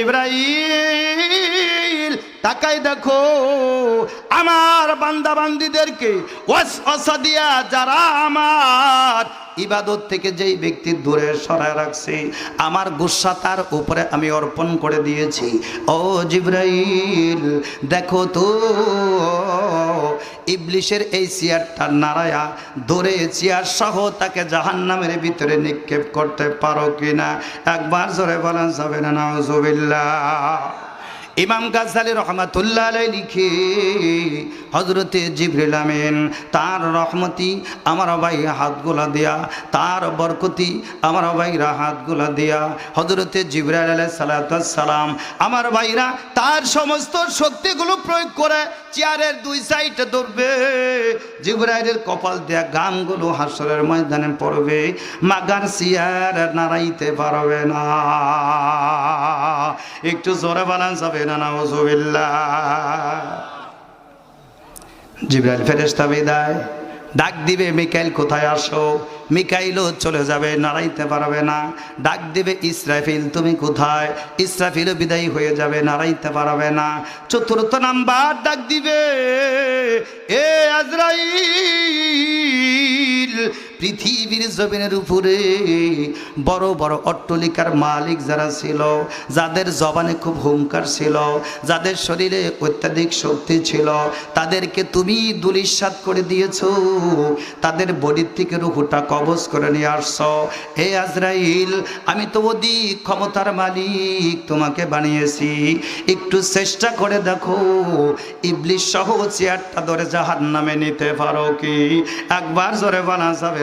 জিব্রাইল তাকাই দেখো, আমার বান্দা বান্দিদেরকে ওয়াসওয়াসা দিয়া যারা আমার ইবাদত থেকে যেই ব্যক্তি দূরে সরায় রাখছে, আমার গুসা তার উপরে আমি অর্পণ করে দিয়েছি। ও জিব্রাইল, দেখো তো, ইবলিশের এই চেয়ারটা নারায়া ধরে চেয়ার সহ তাকে জাহান্নামের ভিতরে নিক্ষেপ করতে পারো কিনা? একবার জোরে বলা যাবে না, নাউজুবিল্লাহ। ইমাম গাজ্জালি রহমাতুল্লাহ লিখে হজরতে জিবরিল আমিন, তার রহমতি আমার ভাই হাতগুলা দেয়া, তার বরকতি আমার ভাইরা হাতগুলা দিয়া। হজরতে জিবরাইল আলাই সালাম আমার ভাইরা তার সমস্ত শক্তিগুলো প্রয়োগ করে চেয়ারের দুই সাইডে ধরবে, জিবরাইলের কপাল দেয়া গানগুলো হাসরের ময়দানে পড়বে, মাগার চেয়ার নাড়াইতে পারবে না। একটু জোরে বানান যাবে জিব্রাইল ফেরেশতা বিদায়। ডাক দিবে, মিকাইল, কোথায় আসো? মিকাইলও চলে যাবে, নাড়াইতে পারবে না। ডাক দিবে, ইসরাফিল, তুমি কোথায়? ইসরাফিলও বিদায়ী হয়ে যাবে, নাড়াইতে পারবে না। চতুর্থ নাম্বার, ডাক দিবে, এ আজরাইল পৃথিবীর জমিনের উপরে বড় বড় অট্টলিকার মালিক যারা ছিল, যাদের জবানে খুব হুঙ্কার ছিল, যাদের শরীরে অত্যাধিক শক্তি ছিল, তাদেরকে তুমি দুলিশ্বাত করে দিয়েছ, তাদের বডির থেকে রুহুটা কবজ করে নিয়ে আসছো। হে আজরাইল, আমি তো অধিক ক্ষমতার মালিক তোমাকে বানিয়েছি। একটু চেষ্টা করে দেখো ইবলিশ সহ চেয়ারটা ধরে জাহান নামে নিতে পারো কি? একবার জোরে বানা যাবে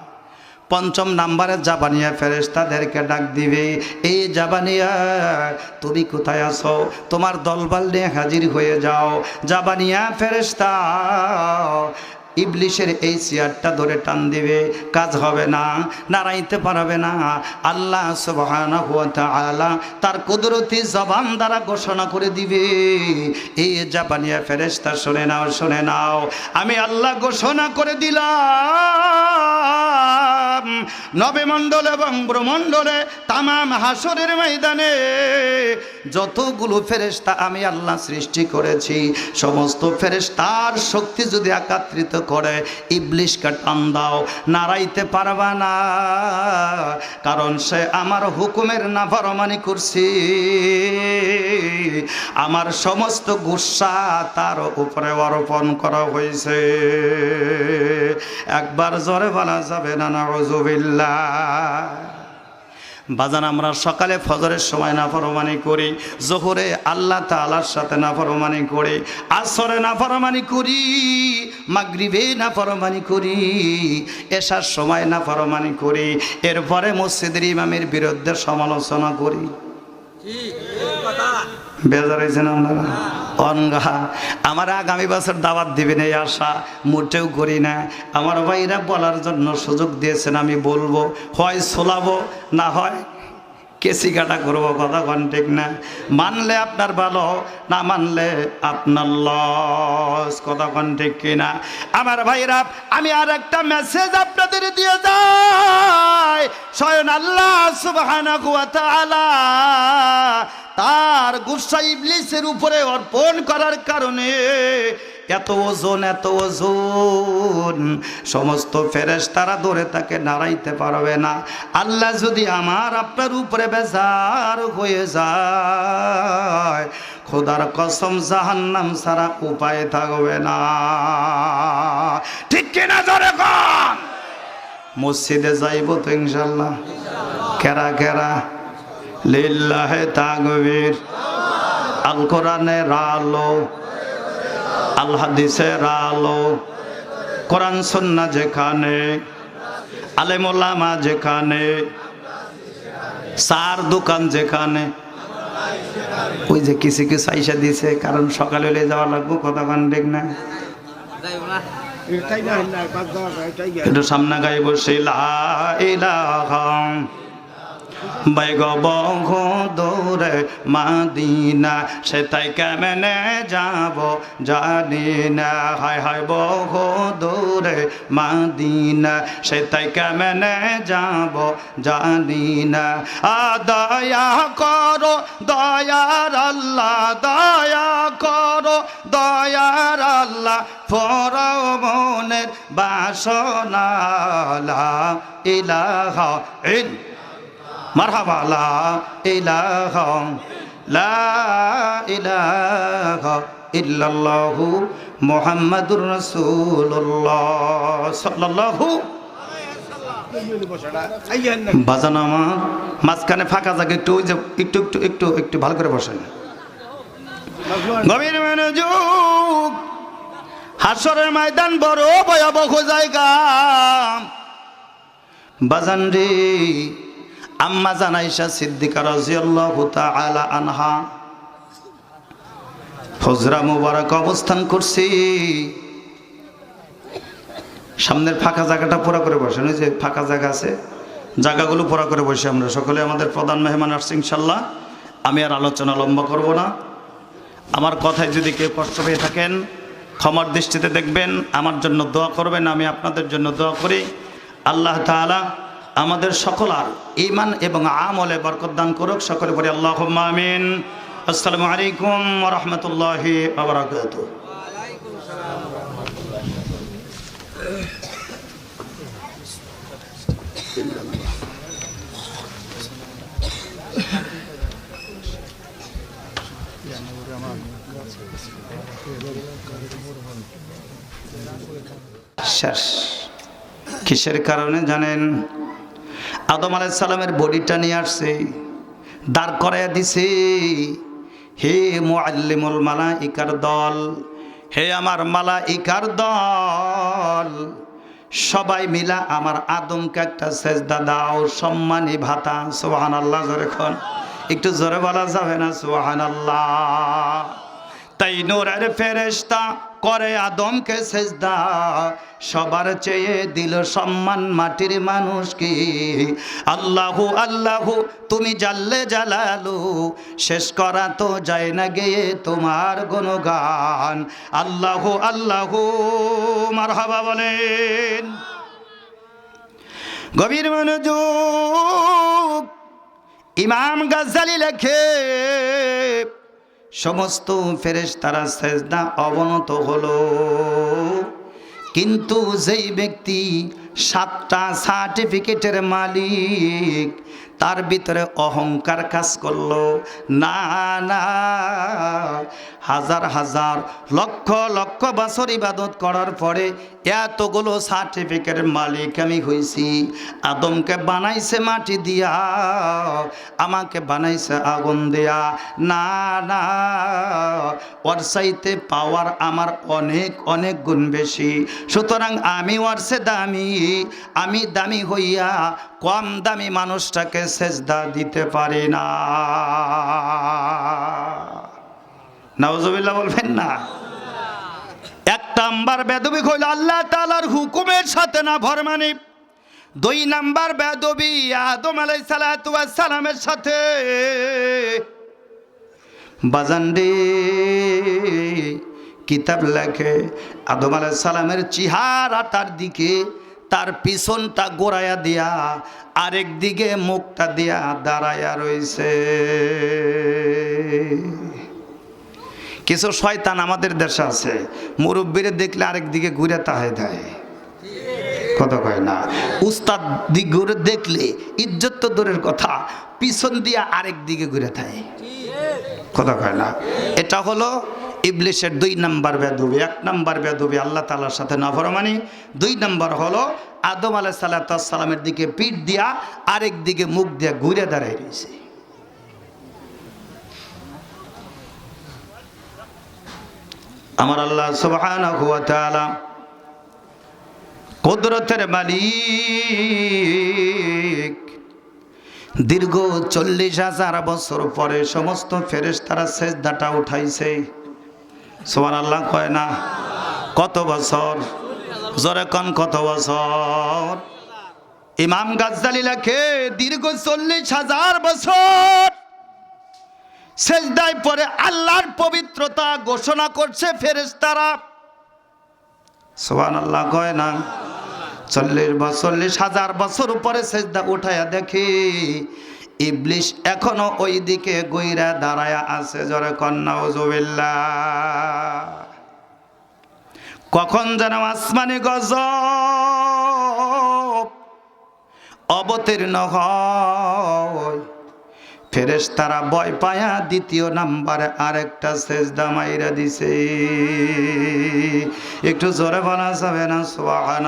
পঞ্চম নাম্বারে জাপানিয়া ফেরেস্তাদেরকে ডাক দিবে এই জাবানিয়া তুমি কোথায় আছো? তোমার দলবাল নিয়ে হাজির হয়ে যাও। জাবানিয়া ফেরেস্তা ইবলিশের এই চেয়ারটা ধরে টান দিবে, কাজ হবে না, নাড়াইতে পারবে না। আল্লাহ সুবহানাহু ওয়া তাআলা তার কুদরতি জবান দ্বারা ঘোষণা করে দিবে। এই জাপানিয়া ফেরেশতা, শুনে নাও শুনে নাও, আমি আল্লাহ ঘোষণা করে দিলাম। নবে মণ্ডল এবং ব্রমণ্ডলে তামাম হাসরের ময়দানে যতগুলো ফেরেশতা আমি আল্লাহ সৃষ্টি করেছি, সমস্ত ফেরেশতার শক্তি যদি একাত্রিত করে, ইবলিশকে টান দাও, নাড়াইতে পারবা না। কারণ সে আমার হুকুমের না নাফরমানি করছি। আমার সমস্ত গুসা তার উপরে অর্পণ করা হয়েছে। একবার জোরে বলা যাবে না নজুবিল্লা বাজান আমরা সকালে ফজরের সময় নাফরমানি করি জোহরে আল্লাহ তালার সাথে নাফরমানি করি আসরে নাফরমানি করি মাগরিবে নাফরমানি করি এসার সময় নাফরমানি করি এরপরে মসজিদের ইমামের বিরুদ্ধে সমালোচনা করি। বেজার হয়েছেন আপনারা? অনগা, আমার আগামী বছর দাওয়াত দিবেন এই আশা, মোটেও করি না। আমার ভাইরা বলার জন্য সুযোগ দিয়েছেন, আমি বলব, হয় সোলাবো না হয় কেসি কাটা করব কথা কন ঠিক না। মানলে আপনার ভালো, না মানলে আপনার লস কথা কন ঠিক কিনা। আমার ভাইরা, আমি আর একটা মেসেজ আপনাদের দিয়ে যাই। স্বয়ং আল্লাহ সুবহানাহু ওয়া তাআলা তার গুসা ইবলিসের উপরে অর্পণ করার কারণে এত ওজন এত ওজন। সমস্ত ফেরেস তারা ধরে তাকে নাড়াইতে পারবে না। আল্লাহ যদি আমার আপনার উপরে বেজার হয়ে যায়, খোদার কসম জাহান্নাম সারা উপায় থাকবে না। ঠিক কিনা ধরে কন? মসজিদে যাইব তো ইনশাল্লাহ কেরা কেরা লিল্লাহে তাকবীর। আল কোরআনের আলো। আল হাদিসের আলো, কোরআন সন্না যেখানে আলেমোলামা যেখানে, সার দোকান যেখানে। ওই যে কিছু কিছু আইসা দিছে, কারণ সকালে হলে যাওয়া লাগবো, কথা কান দেখ না? গে সামনে গায়ে বসে লা বাইগ বহ দৌড়ে মাদিনা সে তাই কেমনে যাব জানি না। হায় হায় বহ দৌড়ে মাদিনা সে তাই কেমনে যাব জানি না। আ, দয়া করো, দয়ার আল্লাহ, দয়া করো, দয়ার আল্লাহ ফর মনের বাসনা, লা ইলাহা ইল মারহাবা, লা ইলাহা ইল্লাল্লাহু মুহাম্মাদুর রাসূলুল্লাহ সাল্লাল্লাহু বাজান আমার, মাঝখানে ফাঁকা জায়গা, একটু ওই যে, একটু একটু একটু একটু ভালো করে বসেন। গভীর মনোযোগ, হাসরের ময়দান বড় ভয়াবহ জায়গা। বাজান রে আম্মা জানাইশা সিদ্দিকা রাজিয়াল্লাহু তাআলা আনহা ফজরা মুবারক অবস্থান করছি। সামনের ফাঁকা জায়গাটা পুরো করে বসেন, ওই যে ফাঁকা জায়গা আছে, জায়গাগুলো পুরো করে বসে আমরা। সকলে আমাদের প্রধান মেহমান আসছে ইনশাল্লাহ। আমি আর আলোচনা লম্বা করব না। আমার কথায় যদি কেউ কষ্ট পেয়ে থাকেন, ক্ষমার দৃষ্টিতে দেখবেন, আমার জন্য দোয়া করবেন, আমি আপনাদের জন্য দোয়া করি। আল্লাহ তাআলা আমাদের সকল আর ইমান এবং আমলে বরকত দান করুক, সকলে করি আল্লাহ আমিন। আসসালামু আলাইকুম রহমতুল্লাহি শেষ। কিসের কারণে জানেন? আদম সালামের বডিটা নিয়ে আসছে, দাঁড় করাইয়া দিছে, হে মোয়াল্লিমুল মালা মালাইকার দল, হে আমার মালাইকার দল, সবাই মিলা আমার আদমকে একটা সেজদা দাও, সম্মানী ভাতা সোহান আল্লাহ জোরে খন একটু জোরে বলা যাবে না সোহান আল্লাহ তাই নোরের ফেরেশতা করে আদমকে সেজদা। সবার চেয়ে দিল সম্মান মাটির মানুষকে। আল্লাহু আল্লাহু, তুমি জাল্লে জালালু, শেষ করা তো যায় না গেয়ে তোমার গুণগান। আল্লাহু আল্লাহু, মারহাবা বলেন। গভীর মনোযোগ ইমাম গাজ্জালি লেখে। সমস্ত ফেরেশ তারা সেজদা অবনত হলো। কিন্তু যেই ব্যক্তি সাতটা সার্টিফিকেটের মালিক তার ভিতরে অহংকার কাজ করল। না না, হাজার হাজার, লক্ষ লক্ষ বছর ইবাদত করার পরে এতগুলো সার্টিফিকেটের মালিক আমি হয়েছি আদমকে বানাইছে মাটি দিয়া, আমাকে বানাইছে আগুন দেয়া। না না, ওর চাইতে পাওয়ার আমার অনেক অনেক গুণ বেশি। সুতরাং আমি ওরসে দামি, আমি দামি হইয়া কম দামি মানুষটাকে সেজদা দিতে পারি না। নাউজুবিল্লাহ বলবেন না। এক নাম্বার বেদবি হইল আল্লাহ তালার হুকুমের সাথে না ভরমানি দুই নাম্বার বেদবি আদম আলাই সালামের সাথে। বাজান্ডে কিতাব লেখে, আদম আলাই সালামের চেহারাটার দিকে তার পিছনটা গোড়ায়া দিয়া, আরেক দিকে মুখটা দিয়া দাঁড়ায়া রইছে। কিছু শয়তান আমাদের দেশে আছে, মুরব্বীরে দেখলে আরেক দিকে ঘুরে তাহাই দেয়। কথা কয় না। উস্তাদ দিক ঘুরে দেখলে ইজ্জত তো দূরের কথা, পিছন দিয়া আরেক দিকে ঘুরে থাকে কথা কয় না। এটা হলো ইবলিশের দুই নাম্বার বেদবি, এক নাম্বার বেদবি আল্লাহ তালার সাথে নফরমানি, দুই নাম্বার হলো আদম আলাহ সাল্লামের দিকে পিঠ দিয়া আরেক দিকে মুখ দিয়া ঘুরে দাঁড়াই রয়েছে। আমার আল্লাহ তাআলা কুদরতের মালিক, দীর্ঘ চল্লিশ হাজার বছর পরে সমস্ত ফেরেশতারা সেজদাটা উঠাইছে। সোমান আল্লাহ কয় না, কত বছর? জোরে কন কত বছর? ইমাম গাজ্জালি লেখে, দীর্ঘ চল্লিশ হাজার বছর। সেজদায় পরে আল্লাহর পবিত্রতা ঘোষণা করছে ফেরেশতারা। সোহান আল্লাহ কয় না, চল্লিশ চল্লিশ হাজার বছর উপরে সেজদা উঠায়া দেখি ইবলিশ এখনও ওই দিকে গইরা দাঁড়ায়া আছে, জরে কন্যা ওজুবিল্লা কখন যেন আসমানি গজ অবতীর্ণ হয়। ফেরেশ তারা ভয় পায়া দ্বিতীয় নাম্বারে আরেকটা সেজদা দামাইরা দিছে। একটু জোরে বলা যাবে না? সোহান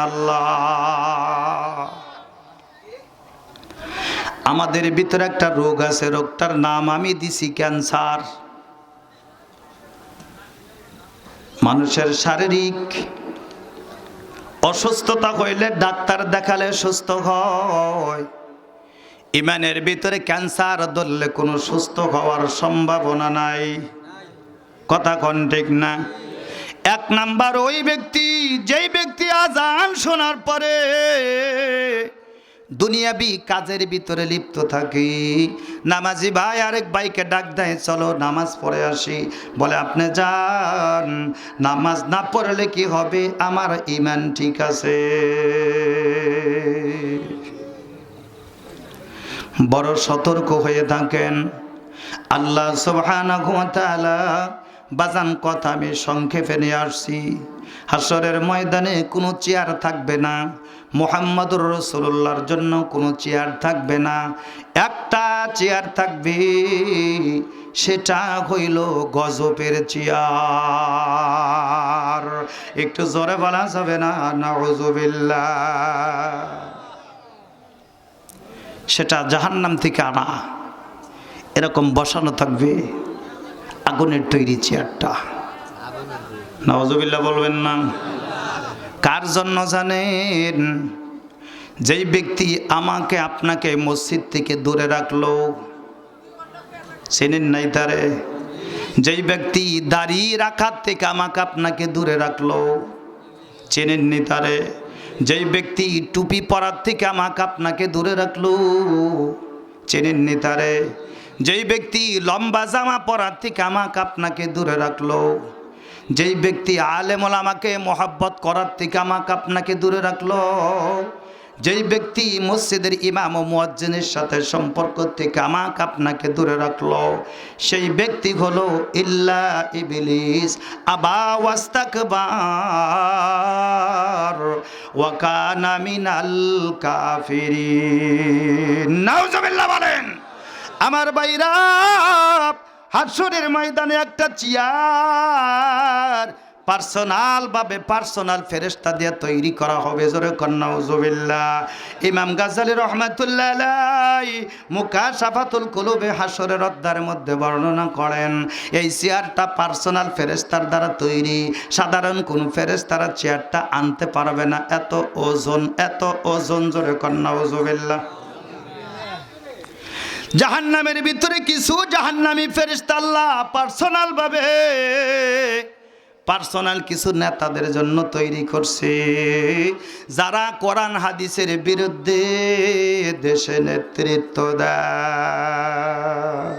আমাদের ভিতরে একটা রোগ আছে, রোগটার নাম আমি দিছি ক্যান্সার। মানুষের শারীরিক অসুস্থতা হইলে ডাক্তার দেখালে সুস্থ হয়। ইমানের ভিতরে ক্যান্সার ধরলে কোনো সুস্থ হওয়ার সম্ভাবনা নাই। কথা কন ঠিক না? এক নাম্বার, ওই ব্যক্তি, যেই ব্যক্তি আজান শোনার পরে দুনিয়াবি কাজের ভিতরে লিপ্ত থাকি। নামাজি ভাই আরেক ভাইকে ডাক দেয়, চলো নামাজ পড়ে আসি। বলে, আপনি যান, নামাজ না পড়লে কি হবে? আমার ইমান ঠিক আছে। বড় সতর্ক হয়ে থাকেন। আল্লাহ সুবহানাহু ওয়া তাআলা, বাজান কথা আমি সংক্ষেপে নিয়ে আসছি। হাসরের ময়দানে কোনো চেয়ার থাকবে না। মোহাম্মদুর রসুল্লাহর জন্য কোনো চেয়ার থাকবে না। একটা চেয়ার থাকবে, সেটা হইল গজবের চেয়ার। একটু জোরে বলা যাবে না? নাউজুবিল্লাহ। সেটা জাহান্নাম থেকে আনা। এরকম বসানো থাকবে আগুনের তৈরি চেয়ারটা। নওয়াজবিল্লা বলবেন না। কার জন্য জানেন? যেই ব্যক্তি আমাকে আপনাকে মসজিদ থেকে দূরে রাখল, চেনেন নাই তারে? যেই ব্যক্তি দাড়ি রাখার থেকে আমাকে আপনাকে দূরে রাখল চেনেননি তারে? যেই ব্যক্তি টুপি পরার থেকে আমাকে আপনাকে দূরে রাখল চেনেননি তারে? যেই ব্যক্তি লম্বা জামা পরার থেকে আমাকে আপনাকে দূরে রাখল যেই ব্যক্তি আলেমল আমাকে মোহাব্বত করার থেকে আমাকে আপনাকে দূরে রাখল, যেই ব্যক্তি মসজিদের ইমাম ও মুয়াজ্জিনের সাথে সম্পর্ক থেকে আমাকে আপনাকে দূরে রাখল, সেই ব্যক্তি হলো ইল্লা ইবলিস, আবা ওয়াস্তাকবার, ওয়া কানা মিনাল কাফিরিন। নাউজুবিল্লাহ বলেন, আমার বাইরা হাসরের ময়দানে একটা চেয়ার পার্সোনাল ভাবে পার্সোনাল ফেরেস্তা দিয়ে তৈরি করা হবে, জোরে কন্যা উজুবিল্লাহ। ইমাম গাজালি রহমাতুল্লাহ মুখা সাফাতুল কুলুবে হাসরের অধ্যার মধ্যে বর্ণনা করেন, এই চেয়ারটা পার্সোনাল ফেরেস্তার দ্বারা তৈরি, সাধারণ কোন ফেরেস্তারা চেয়ারটা আনতে পারবে না, এত ওজন এত ওজন, জোরে কন্যা উজুবিল্লাহ। জাহান্নামের ভিতরে কিছু জাহান্নামি ফেরিস্তা আল্লাহ পার্সোনাল ভাবে পার্সোনাল কিছু নেতাদের জন্য তৈরি করছে। যারা কোরআন, হাদিসের বিরুদ্ধে দেশে নেতৃত্ব দেয়।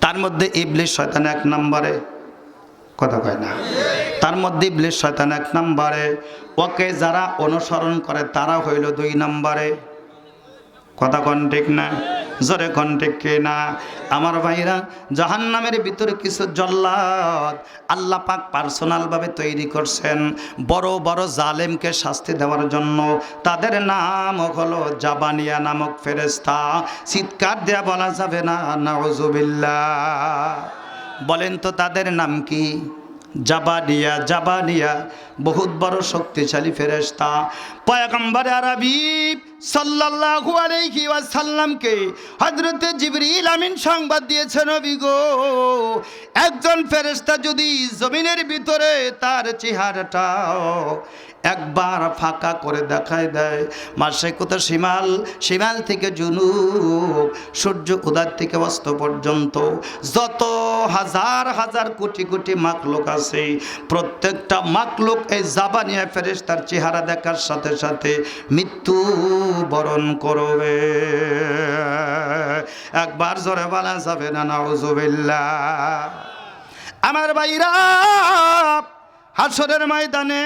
তার মধ্যে ইবলিশ শয়তান এক নম্বরে। কথা কয় না। তার মধ্যে ইবলিশ শয়তান এক নম্বরে। ওকে যারা অনুসরণ করে তারা হইল দুই নম্বরে। কথা কন ঠিক না? জোরে কন ঠিক কে না আমার ভাইরা, জাহান্নামের ভিতরে কিছু জল্লাদ আল্লাহ পাক পার্সোনালভাবে তৈরি করছেন। বড় বড় জালেমকে শাস্তি দেওয়ার জন্য। তাদের নাম হলো জাবানিয়া নামক ফেরেস্তা চিৎকার দেয়া বলা যাবে না, নাউজুবিল্লাহ। বলেন তো তাদের নাম কি? জাবানিয়া জাবানিয়া, বহুত বড় শক্তিশালী ফেরেস্তা পয়গম্বর আরবি আমিন সংবাদ দিয়েছেন একজন যদি জমিনের ভিতরে তার একবার ফাঁকা করে দেখায় দেয়, মাসে কোথা সীমাল সীমাল থেকে জুনুব, সূর্য উদার থেকে অস্ত পর্যন্ত যত হাজার হাজার কোটি কোটি মাকলুক আছে, প্রত্যেকটা মাকলুক এই জাবানিয়া ফেরেশতার চেহারা দেখার সাথে সাথে মৃত্যু বরণ করবে। একবার জোরে বলা যাবে না নজুবিল্লা আমার ভাইরা হাসরের ময়দানে